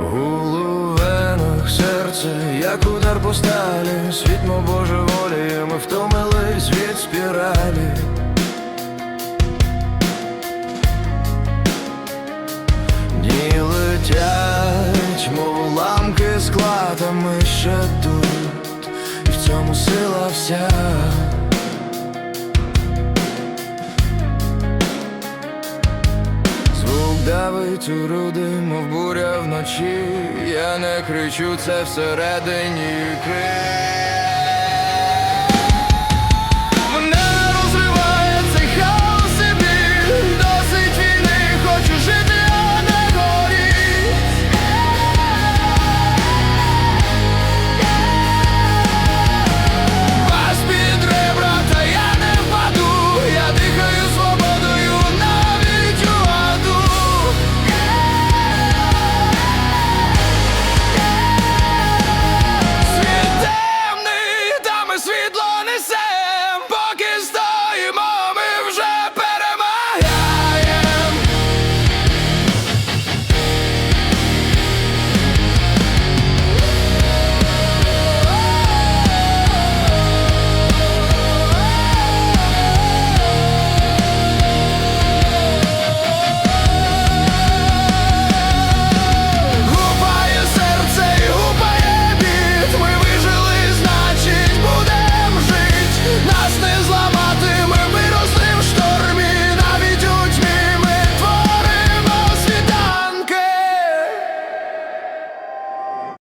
Головенах серце, як удар по сталі, світ мов божеволіє, ми втомились від спіралі. Дні летять, мов ламки складами ще тут, і в цьому сила вся. Давить у груди, мов буря вночі. Я не кричу, це всередині крик.